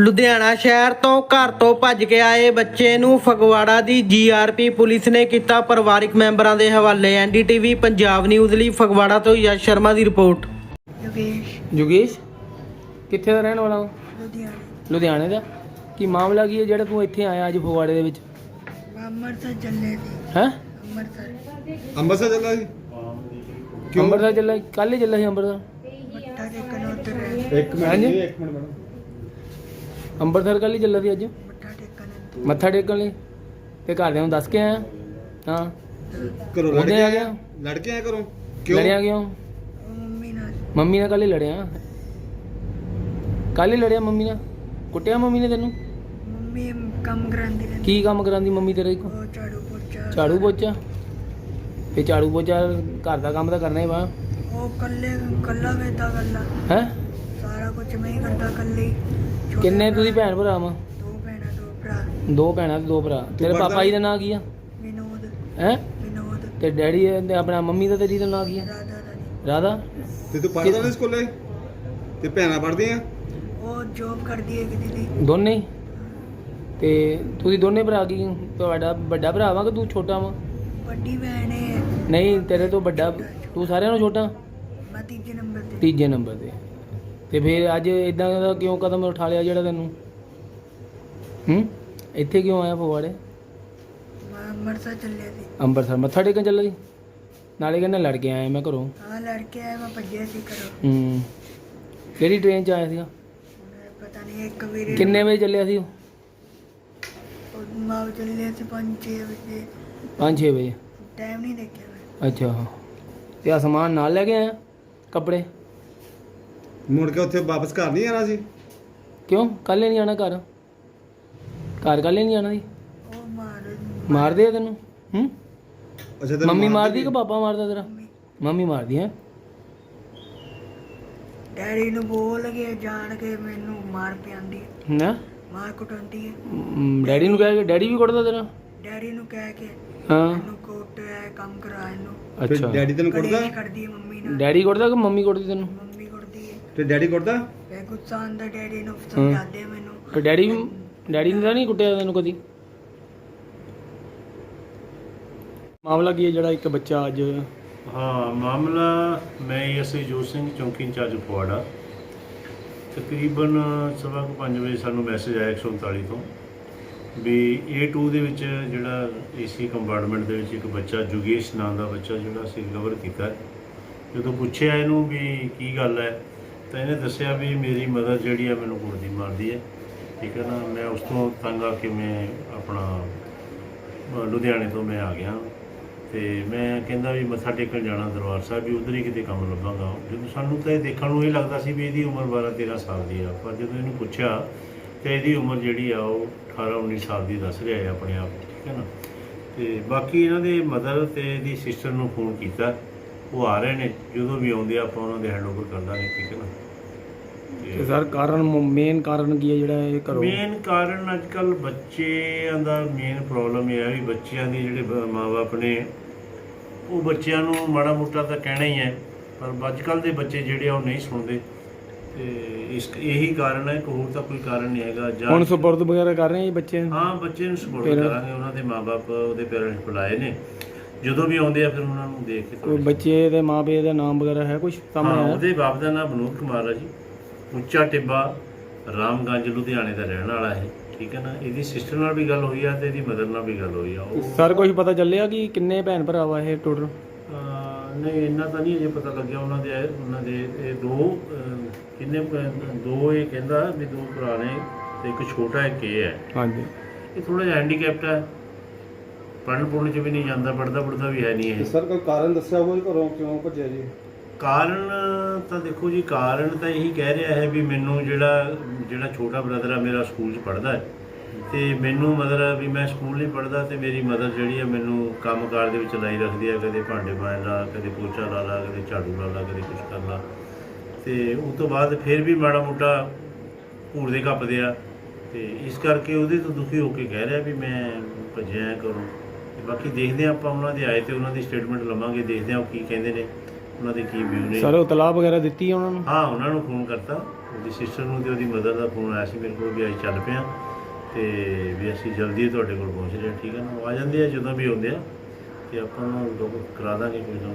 ਲੁਧਿਆਣਾ ਸ਼ਹਿਰ ਤੋਂ ਘਰ ਤੋਂ ਭੱਜ ਕੇ ਆਏ ਬੱਚੇ ਨੂੰ ਫਗਵਾੜਾ ਦੀ ਜੀਆਰਪੀ ਪੁਲਿਸ ਨੇ ਕੀਤਾ ਪਰਿਵਾਰਿਕ ਮੈਂਬਰਾਂ ਦੇ ਹਵਾਲੇ। ਐਨਡੀਟੀਵੀ ਪੰਜਾਬ ਨਿਊਜ਼ ਲਈ ਫਗਵਾੜਾ ਤੋਂ ਯਸ਼ ਸ਼ਰਮਾ ਦੀ ਰਿਪੋਰਟ। ਯੋਗੇਸ਼ ਯੋਗੇਸ਼ ਕਿੱਥੇ ਦਾ ਰਹਿਣ ਵਾਲਾ ਵਾ? ਲੁਧਿਆਣਾ। ਲੁਧਿਆਣੇ ਦਾ? ਕੀ ਮਾਮਲਾ ਕੀ ਹੈ ਜਿਹੜਾ ਤੂੰ ਇੱਥੇ ਆਇਆ ਅੱਜ ਫਗਵਾੜੇ ਦੇ ਵਿੱਚ? ਅੰਮ੍ਰਿਤਸਰ ਚੱਲੇ ਸੀ ਹੈ? ਅੰਮ੍ਰਿਤਸਰ। ਅੰਮ੍ਰਿਤਸਰ ਚੱਲਾ ਸੀ ਅੰਮ੍ਰਿਤਸਰ ਚੱਲਾ ਕੱਲ ਹੀ ਚੱਲਾ ਸੀ ਅੰਮ੍ਰਿਤਸਰ। ਹੈ ਇੱਕ ਮਿੰਟ ਹਾਂਜੀ? ਜੀ, ਇੱਕ ਮਿੰਟ ਮੈਡਮ। ਅੰਮ੍ਰਿਤਸਰ ਕੱਲ ਹੀ ਚੱਲਾ ਸੀ ਅੱਜ? ਮੱਥਾ ਟੇਕਣ। ਉੱਧਰ। ਮੱਥਾ ਟੇਕਣ ਲਈ? ਤੇ ਘਰਦਿਆਂ ਨੂੰ ਦੱਸ ਕੇ ਆਇਆ? ਹਾਂ। ਘਰੋਂ ਲੜ ਉਹਦੇ ਕੇ ਆ ਗਿਆ। ਲੜ ਕੇ ਆਇਆ ਘਰੋਂ? ਕਿਉਂ? ਲੜਿਆ ਕਿਉਂ? ਮੰਮੀ ਨਾਲ। ਮੰਮੀ ਨਾਲ ਕੱਲ ਹੀ ਲੜਿਆ। ਕੱਲ ਹੀ ਲੜਿਆ ਮੰਮੀ ਨਾਲ? ਕੁੱਟਿਆ ਮੰਮੀ ਨੇ ਤੈਨੂੰ? ਮੰਮੀ ਕੰਮ ਕਰਾਂਦੀ ਰਹਿੰਦੀ। ਕੀ ਕੰਮ ਕਰਾਂਦੀ ਮੰਮੀ ਤੇਰੇ ਉਹ ਝਾੜੂ ਪੋਚਾ। ਝਾੜੂ ਪੋਚਾ? ਤੇ ਝਾੜੂ ਪੋਚਾ ਘਰ ਦਾ ਕੰਮ ਤਾਂ ਕਰਨਾ ਹੀ ਵਾ। ਉਹ ਕੱਲੇ ਕੱਲਾ ਵੇਦਾ ਕੱਲਾ ਹੈ? ਸਾਰਾ ਕੁਝ ਮੈਂ ਹੀ ਕਰਦਾ ਕੱਲੇ ਹੀ। ਛੋਟੇ ਕਿੰਨੇ ਤੁਸੀਂ ਭੈਣ ਭਰਾ ਵਾ? ਦੋ ਭੈਣਾਂ ਦੋ ਭਰਾ। ਦੋ ਭੈਣਾਂ ਤੇ ਦੋ ਭਰਾ। ਤੇਰੇ ਪੜ੍ਹਦਾ ਪਾਪਾ ਜੀ ਦਾ ਨਾਂ ਕੀ ਆ? ਵਿਨੋਦ। ਹੈ? ਵਿਨੋਦ। ਤੇ ਡੈਡੀ ਤੇ ਆਪਣਾ ਮੰਮੀ ਦਾ ਤੇਰੀ ਦਾ ਨਾਂ ਕੀ ਆ? ਰਾਧਾ ਰਾਣੀ ਰਾਧਾ? ਤੇ ਤੂੰ ਪੜ੍ਹਦਾ ਨਹੀਂ ਸਕੂਲੇ? ਤੇ ਭੈਣਾਂ ਪੜ੍ਹਦੀਆਂ? ਉਹ ਜੋਬ ਕਰਦੀ ਹੈ ਕਿ ਦੀਦੀ। ਦੋਨੇ? ਹੀ। ਤੇ ਤੁਸੀਂ ਦੋਨੇ ਭਰਾ ਕੀ? ਤੁਹਾਡਾ ਵੱਡਾ ਭਰਾ ਵਾ ਕਿ ਤੂੰ ਛੋਟਾ ਵਾ? ਵੱਡੀ ਭੈਣ ਹੈ। ਨਹੀਂ ਤੇਰੇ ਤੋਂ ਵੱਡਾ ਤੂੰ ਸਾਰਿਆਂ ਨੂੰ ਛੋਟਾ? ਮੈਂ ਤੀਜੇ ਨੰਬਰ ਤੇ। ਤੀਜੇ ਨੰਬਰ ਤੇ। ਤੇ ਫਿਰ ਅੱਜ ਇਦਾਂ ਦਾ ਕਿਉਂ ਕਦਮ ਉਠਾ ਲਿਆ ਜਿਹੜਾ ਤੈਨੂੰ? ਹੂੰ? ਇੱਥੇ ਕਿਉਂ ਆਇਆ ਫਗਵਾੜੇ? ਮੈਂ ਅੰਮ੍ਰਿਤਸਰ ਚੱਲੇ ਸੀ। ਅੰਮ੍ਰਿਤਸਰ ਮੱਥਾ ਟੇਕਣ ਚੱਲਾ ਸੀ? ਨਾਲੇ ਕਹਿੰਦਾ ਲੜ ਕੇ ਆਇਆ ਮੈਂ ਘਰੋਂ। ਆ ਲੜਕੇ ਆਏ ਮੈਂ ਭੱਜਿਆ ਸੀ ਕਰੋ ਹੂੰ। ਕਿਹੜੀ ਟ੍ਰੇਨ 'ਚ ਆਇਆ ਸੀਗਾ? ਪਤਾ ਨਹੀਂ ਇੱਕ ਵੀਰੇ ਕਿੰਨੇ ਵਜੇ ਚੱਲਿਆ ਸੀ ਉਹ? ਮਾਂ ਚੱਲੇ ਸੀ 5-6 ਵਜੇ। 5-6 ਵਜੇ। ਟਾਈਮ ਨਹੀਂ ਦੇਖਿਆ ਮੈਂ। ਅੱਛਾ। ਤੇ ਆ ਸਮਾਨ ਨਾਲ ਲੈ ਕੇ ਆਇਆ? ਕੱਪੜੇ? ਮੁੜ ਕੇ ਉੱਥੇ ਵਾਪਸ ਘਰ ਨਹੀਂ ਆਣਾ ਸੀ? ਕਿਉਂ? ਕੱਲ੍ਹ ਨਹੀਂ ਆਣਾ ਘਰ। ਘਰ ਕੱਲ੍ਹ ਨਹੀਂ ਆਣਾ ਸੀ? ਉਹ ਮਾਰ ਮਾਰਦੇ ਆ ਤੈਨੂੰ? ਹੂੰ? ਅੱਛਾ ਤੈਨੂੰ ਮੰਮੀ ਮਾਰਦੀ ਕਿ ਪਾਪਾ ਮਾਰਦਾ ਤੇਰਾ? ਮੰਮੀ ਮਾਰਦੀ ਹੈ। ਡੈਡੀ ਨੂੰ ਬੋਲ ਕੇ ਜਾਣ ਕੇ ਮੈਨੂੰ ਮਾਰ ਪਿਆਂਦੀ ਹੈ। ਨਾ? ਮਾਰ ਕੁਟਾਉਂਦੀ ਹੈ। ਮ, ਡੈਡੀ ਨੂੰ ਕਹਿ ਕੇ ਡੈਡੀ ਵੀ ਕੁੱਟਦਾ ਤੇਰਾ? ਡੈਡੀ ਨੂੰ ਕਹਿ ਕੇ ਹਾਂ। ਇਹਨੂੰ ਕੋਟ ਕੰਮ ਕਰਾ ਇਹਨੂੰ। ਅੱਛਾ। ਡੈਡੀ ਤੈਨੂੰ ਕੁੱਟਦਾ? ਕਲੇਸ਼ ਕਰਦੀ ਹੈ ਮੰਮੀ ਨਾਲ। ਡੈਡੀ ਕੁੱਟਦਾ ਕਿ ਮੰਮੀ ਕੁੱਟਦੀ ਤੈਨੂੰ? ਤੇ ਡੈਡੀ ਕੁੱਟਦਾ? ਫੇ ਗੁੱਸਾ ਆਉਂਦਾ ਡੈਡੀ ਨੂੰ ਸਮਝਾਦੇ ਮੈਨੂੰ। ਤੇ ਡੈਡੀ ਡੈਡੀ ਨੇ ਤਾਂ ਨਹੀਂ ਕੁੱਟਿਆ ਤੈਨੂੰ ਕਦੀ? ਮਾਮਲਾ ਕੀ ਹੈ ਜਿਹੜਾ ਇੱਕ ਬੱਚਾ ਅੱਜ ਹਾਂ ਮਾਮਲਾ ਮੈਂ ਐਸਏ ਜੋਤ ਸਿੰਘ ਚੌਂਕੀ ਇੰਚਾਰਜ ਫੁਆੜਾ ਤਕਰੀਬਨ ਸਵਾ ਕੁ ਪੰਜ ਵਜੇ ਸਾਨੂੰ ਮੈਸੇਜ ਆਇਆ 139 ਤੋਂ ਵੀ A2 ਦੇ ਵਿੱਚ ਜਿਹੜਾ ਏਸੀ ਕੰਪਾਰਟਮੈਂਟ ਦੇ ਵਿੱਚ ਇੱਕ ਬੱਚਾ ਜੁਗੇਸ਼ ਨਾਂ ਦਾ ਬੱਚਾ ਜਿਹੜਾ ਅਸੀਂ ਰਿਕਵਰ ਕੀਤਾ। ਜਦੋਂ ਪੁੱਛਿਆ ਇਹਨੂੰ ਵੀ ਕੀ ਗੱਲ ਹੈ ਤਾਂ ਇਹਨੇ ਦੱਸਿਆ ਵੀ ਮੇਰੀ ਮਦਰ ਜਿਹੜੀ ਆ ਮੈਨੂੰ ਕੁੱਟਦੀ ਮਾਰਦੀ ਹੈ। ਠੀਕ ਹੈ ਨਾ, ਮੈਂ ਉਸ ਤੋਂ ਤੰਗ ਆ ਕੇ ਮੈਂ ਆਪਣਾ ਲੁਧਿਆਣੇ ਤੋਂ ਮੈਂ ਆ ਗਿਆ। ਤੇ ਮੈਂ ਕਹਿੰਦਾ ਵੀ ਮੱਥਾ ਟੇਕਣ ਜਾਣਾ ਦਰਬਾਰ ਸਾਹਿਬ ਵੀ ਉਧਰ ਹੀ ਕਿਤੇ ਕੰਮ ਲੱਭਾਂਗਾ। ਜਦੋਂ ਸਾਨੂੰ ਤਾਂ ਇਹ ਦੇਖਣ ਨੂੰ ਇਹ ਲੱਗਦਾ ਸੀ ਵੀ ਇਹਦੀ ਉਮਰ 12 13 ਸਾਲ ਦੀ ਆ, ਪਰ ਜਦੋਂ ਇਹਨੂੰ ਪੁੱਛਿਆ ਤੇ ਇਹਦੀ ਉਮਰ ਜਿਹੜੀ ਆ ਉਹ 18 19 ਸਾਲ ਦੀ ਦੱਸ ਰਿਹਾ ਹੈ ਆਪਣੇ ਆਪ, ਠੀਕ ਹੈ ਨਾ। ਤੇ ਬਾਕੀ ਇਹਨਾਂ ਦੇ ਮਦਰ ਤੇ ਇਹਦੀ ਸਿਸਟਰ ਨੂੰ ਫੋਨ ਕੀਤਾ। ਉਹ ਆ ਰਹੇ ਨੇ ਜਦੋਂ ਵੀ ਆਉਂਦੇ ਆ ਆਪਾਂ ਉਹਨਾਂ ਦੇ ਹੈਂਡਓਵਰ ਕਰ ਦਾਂਗੇ ਠੀਕ ਹੈ ਨਾ? ਤੇ ਸਰ ਕਾਰਨ ਮੇਨ ਕਾਰਨ ਕੀ ਹੈ ਜਿਹੜਾ ਇਹ ਕਰੋ ਮੇਨ ਕਾਰਨ ਅੱਜ ਕੱਲ ਬੱਚਿਆਂ ਦਾ ਮੇਨ ਪ੍ਰੋਬਲਮ ਇਹ ਹੈ ਵੀ ਬੱਚਿਆਂ ਦੇ ਜਿਹੜੇ ਮਾਪੇ ਨੇ ਉਹ ਬੱਚਿਆਂ ਨੂੰ ਮਾੜਾ ਮੋਟਾ ਤਾਂ ਕਹਿਣਾ ਹੀ ਹੈ ਪਰ ਅੱਜ ਕੱਲ ਦੇ ਬੱਚੇ ਜਿਹੜੇ ਆ ਉਹ ਨਹੀਂ ਸੁਣਦੇ। ਤੇ ਇਸ ਇਹੀ ਕਾਰਨ ਹੈ ਕੋਈ ਹੋਰ ਤਾਂ ਕੋਈ ਕਾਰਨ ਨਹੀਂ ਹੈਗਾ ਜਾਂ ਹੁਣ ਸਪੁਰਦ ਵਗੈਰਾ ਕਰ ਰਹੇ ਆ ਬੱਚੇ? ਨੂੰ? ਹਾਂ ਬੱਚੇ ਨੂੰ ਸਪੋਰਟ ਕਰਾਂਗੇ ਉਹਨਾਂ ਦੇ ਮਾਪੇ ਉਹਦੇ ਪੇਰੈਂਟਸ ਬੁਲਾਏ ਨੇ। ਜਦੋਂ ਵੀ ਆਉਂਦੇ ਆ ਫਿਰ ਉਹਨਾਂ ਨੂੰ ਦੇਖ ਕੇ ਕੋਈ ਬੱਚੇ ਦੇ ਮਾਪੇ ਦਾ ਨਾਮ ਵਗੈਰਾ ਹੈ ਕੁਝ ਹਾਂ ਸਾਹਮਣੇ ਆਇਆ? ਉਹਦੇ ਬਾਪ ਦਾ ਨਾਮ ਵਿਨੋਦ ਕੁਮਾਰ ਹੈ ਜੀ। ਉੱਚਾ ਟਿੱਬਾ ਰਾਮਗੰਜ ਲੁਧਿਆਣੇ ਦਾ ਰਹਿਣ ਵਾਲਾ ਹੈ ਠੀਕ ਹੈ ਨਾ? ਇਹਦੀ ਸਿਸਟਰ ਨਾਲ ਵੀ ਗੱਲ ਹੋਈ ਆ ਤੇ ਇਹਦੀ ਮਦਰ ਨਾਲ ਵੀ ਗੱਲ ਹੋਈ ਆ। ਉਹ ਸਰ ਕੁਝ ਪਤਾ ਚੱਲਿਆ ਕਿ ਕਿੰਨੇ ਭੈਣ ਭਰਾ ਵਾ ਇਹ ਟੋਟਲ ਅਹ, ਨਹੀਂ ਇੰਨਾ ਤਾਂ ਨਹੀਂ ਅਜੇ ਪਤਾ ਲੱਗਿਆ ਉਹਨਾਂ ਦੇ ਉਹਨਾਂ ਦੇ ਇਹ ਦੋ ਅਹ, ਕਿੰਨੇ ਦੋ ਇਹ ਕਹਿੰਦਾ ਵੀ ਦੋ ਭਰਾ ਨੇ ਤੇ ਇੱਕ ਛੋਟਾ ਇੱਕ ਇਹ ਹੈ। ਹਾਂਜੀ। ਇਹ ਥੋੜਾ ਜਿਹਾ ਹੈਂਡੀਕੈਪਟ ਹੈ। ਪੜ੍ਹਨ ਪੁੜਨ ਚ ਵੀ ਨਹੀਂ ਜਾਂਦਾ ਪੜਦਾ ਪੜਦਾ ਵੀ ਹੈ ਨਹੀਂ ਇਹ। ਸਰ ਕੋਈ ਕਾਰਨ ਦੱਸਿਆ ਹੋਵੇ ਘਰੋਂ ਕਿਉਂ ਭੱਜਿਆ ਜੀ? ਕਾਰਨ ਤਾਂ ਦੇਖੋ ਜੀ ਕਾਰਨ ਤਾਂ ਇਹੀ ਕਹਿ ਰਿਹਾ ਹੈ ਵੀ ਮੈਨੂੰ ਜਿਹੜਾ ਜਿਹੜਾ ਛੋਟਾ ਬ੍ਰਦਰ ਆ ਮੇਰਾ ਸਕੂਲ 'ਚ ਪੜ੍ਹਦਾ ਹੈ। ਤੇ ਮੈਨੂੰ ਮਦਰ ਆ ਵੀ ਮੈਂ ਸਕੂਲ ਨਹੀਂ ਪੜ੍ਹਦਾ ਤੇ ਮੇਰੀ ਮਦਰ ਜਿਹੜੀ ਹੈ ਮੈਨੂੰ ਕੰਮਕਾਰ ਦੇ ਵਿੱਚ ਲਾਈ ਰੱਖਦੀ ਹੈ ਕਦੇ ਭਾਂਡੇ ਮਾਂਜ ਲਾ ਕਦੇ ਪੋਚਾ ਲਾ ਲਾ ਕਦੇ ਝਾੜੂ ਲਾ ਲਾ ਕਦੇ ਕੁਝ ਕਰ ਲਾ। ਤੇ ਉਸ ਤੋਂ ਬਾਅਦ ਫਿਰ ਵੀ ਮਾੜਾ ਮੋਟਾ ਘੂਰਦੇ ਕੱਪਦੇ ਆ। ਤੇ ਇਸ ਕਰਕੇ ਉਹਦੇ ਤੋਂ ਦੁਖੀ ਹੋ ਕੇ ਕਹਿ ਰਿਹਾ ਵੀ ਮੈਂ ਭੱਜਿਆ ਕਰੂੰ ਤੇ ਬਾਕੀ ਦੇਖਦੇ ਹਾਂ ਆਪਾਂ ਉਹਨਾਂ ਦੇ ਆਏ ਤੇ ਉਹਨਾਂ ਦੀ ਸਟੇਟਮੈਂਟ ਲਵਾਂਗੇ ਦੇਖਦੇ ਹਾਂ ਉਹ ਕੀ ਕਹਿੰਦੇ ਨੇ ਉਹਨਾਂ ਦੇ ਕੀ ਵਿਊ ਨੇ। ਸਰ ਉਹ ਤਲਾਬ ਵਗੈਰਾ ਦਿੱਤੀ ਹੈ ਉਹਨਾਂ ਨੂੰ? ਹਾਂ ਉਹਨਾਂ ਨੂੰ ਫੋਨ ਕਰਤਾ। ਉਹਦੀ ਸਿਸਟਰ ਨੂੰ ਤੇ ਉਹਦੀ ਮਦਰ ਦਾ ਫੋਨ ਆਇਆ ਸੀ ਮੇਰੇ ਕੋਲ ਵੀ ਅਸੀਂ ਚੱਲ ਪਿਆ। ਤੇ ਵੀ ਅਸੀਂ ਜਲਦੀ ਤੁਹਾਡੇ ਕੋਲ ਪਹੁੰਚ ਰਹੇ ਹਾਂ ਠੀਕ ਹੈ ਨਾ? ਉਹ ਆ ਜਾਂਦੇ ਆ ਜਦੋਂ ਵੀ ਆਉਂਦੇ ਆ। ਤੇ ਆਪਾਂ ਨੂੰ ਕਰਾ ਦਾਂਗੇ ਕੋਈ ਨਾ